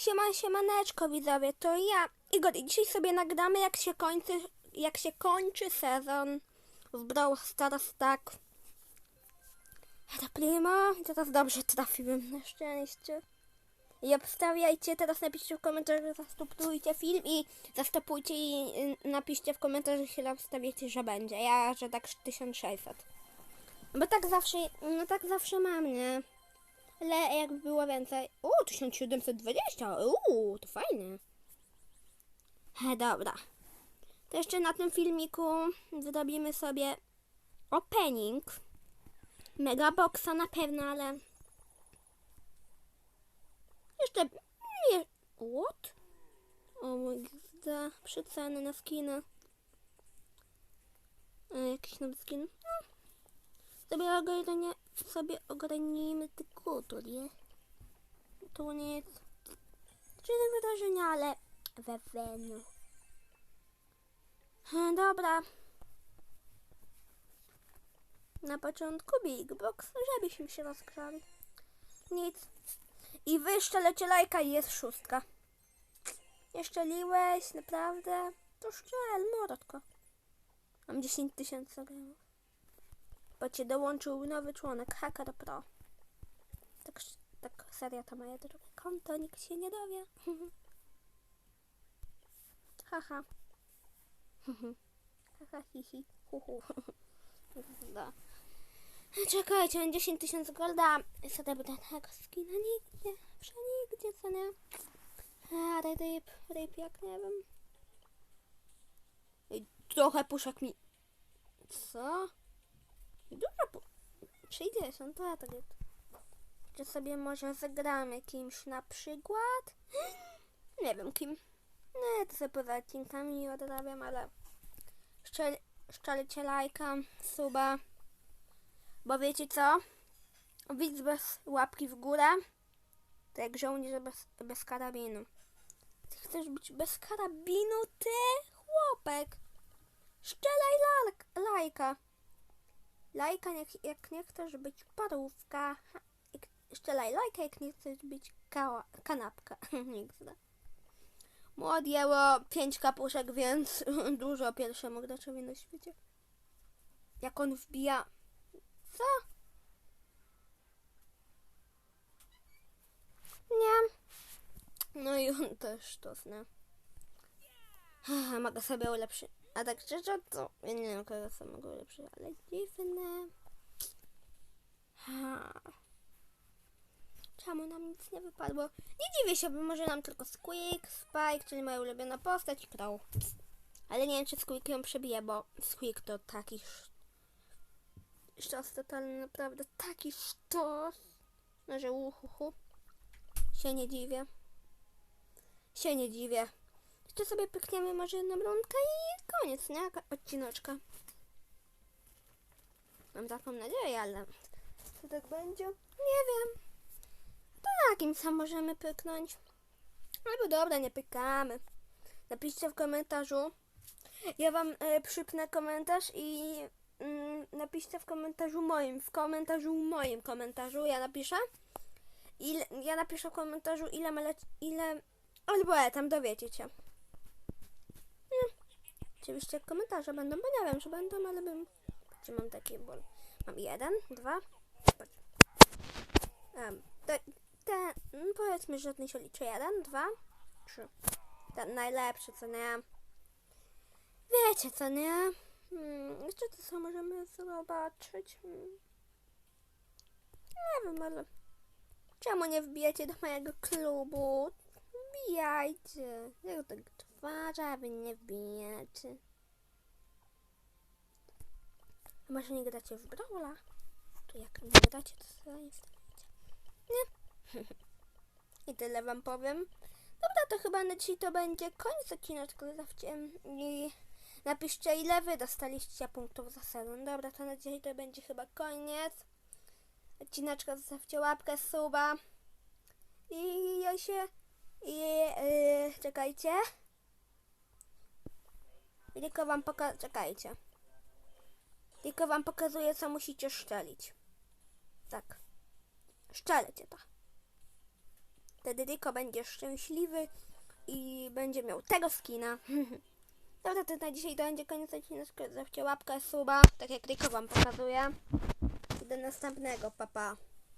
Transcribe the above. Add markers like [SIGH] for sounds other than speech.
Siema, siemaneczko widzowie, to ja, Igor i dzisiaj sobie nagramy jak się kończy, jak się kończy sezon w Brawl Stars, tak. Primo, i teraz dobrze trafiłem na szczęście. I obstawiajcie, teraz napiszcie w komentarzu, zastopujcie film i zastopujcie i y, napiszcie w komentarzu, ile obstawiacie, że będzie. Ja, że tak 1600. Bo tak zawsze, no tak zawsze mam, nie? Ale jakby było więcej. O, 1720. Uuu, to fajne. He, dobra. To jeszcze na tym filmiku zrobimy sobie opening. Megaboxa na pewno, ale jeszcze nie. What? O mój gda. Przeceny na skiny. E, jakiś nowy skin? No. Sobie ogarnie, sobie ogarnijmy te kuturie. To nie jest żadne wydarzenia, ale we wenu. Dobra. Na początku Big Box, żebyśmy się rozgrzali. Nic. I wy szczelecie lajka i jest szóstka. Nie szczeliłeś, naprawdę? To szczel, mordko. Mam 10 tysięcy gramów. Bo cię dołączył nowy członek Hacker Pro. Tak, tak seria to moje drugie konto, nikt się nie dowie. [LAUGHS] Haha. [LAUGHS] Haha, hihi, huhu. [LAUGHS] Da. Czekajcie, mam 10 tysięcy golda. Srebrnego skina nigdzie, przenigdzie, co nie? A, ryb, ryb, jak nie wiem. Ej, Trochę puszek mi... Co? Dużo pu... 60, to ja tak jest. Czy sobie może zagramy kimś na przykład? [GASPS] Nie wiem kim. Nie, to sobie poza odcinkami odrabiam, ale... Szczel... Szczelcie lajka, suba. Bo wiecie co? Widz bez łapki w górę to jak żołnierz bez, bez karabinu. Ty chcesz być bez karabinu, ty chłopek? Szczelaj lajka. Lajka jak, jak nie chcesz być parówka. Szczelaj lajka jak nie chcesz być kała, kanapka. Nigdy. Mu odjęło pięć kapuszek, więc [LAUGHS] dużo pierwszemu graczowi na świecie. Jak on wbija... Co? Nie. No i on też to zna. Mogę sobie ulepszyć. A tak szczerze to ja nie wiem kogo sobie mogę ulepszyć, ale dziwne. Czemu nam nic nie wypadło? Nie dziwię się, bo może nam tylko Squeak, Spike, czyli moja ulubiona postać Crow. Ale nie wiem, czy Squeak ją przebije, bo Squeak to taki sz- sztos totalny, naprawdę taki sztos. No, że uhuhu. Się nie dziwię. Się nie dziwię. Jeszcze sobie pykniemy może jedną rundkę i koniec, nie? Ka- Odcineczka. Mam taką nadzieję, ale czy tak będzie? Nie wiem. To na kim sam możemy pyknąć? Albo dobra, nie pykamy. Napiszcie w komentarzu. Ja wam e, przypnę komentarz i mm, napiszcie w komentarzu moim. W komentarzu moim komentarzu ja napiszę. Ile, ja napiszę w komentarzu ile ma ile albo ja tam dowiecie. Nie. Oczywiście komentarze będą, bo nie wiem, czy będą, ale bym. Czy mam takie, bo mam jeden, dwa. Um, te, te, mm, powiedzmy, że nie się liczy. Jeden, dwa, trzy. Ten najlepszy, co nie? Wiecie, co nie? Hmm, jeszcze to co możemy zobaczyć? Hmm. Nie wiem, ale czemu nie wbijecie do mojego klubu? Wbijajcie. Jak tak twarza, wy nie wbijacie. Może nie gracie w Brawla? To jak nie gracie, to sobie instalujecie. Nie? I tyle wam powiem. Dobra, to chyba na dzisiaj to będzie koniec odcineczku. Zostawcie i napiszcie ile wy dostaliście punktów za sezon. Dobra, to na dzisiaj to będzie chyba koniec. Odcineczka zostawcie łapkę, suba. I ja się... I yy, czekajcie. Tylko wam poka... Czekajcie. Tylko wam pokazuję, co musicie szczelić. Tak. Szczelecie to. Wtedy Riko będzie szczęśliwy i będzie miał tego skina. [LAUGHS] Dobra, to na dzisiaj to będzie koniec odcinka. Zostawcie łapkę, suba, tak jak Riko wam pokazuje. Do następnego, papa. Pa.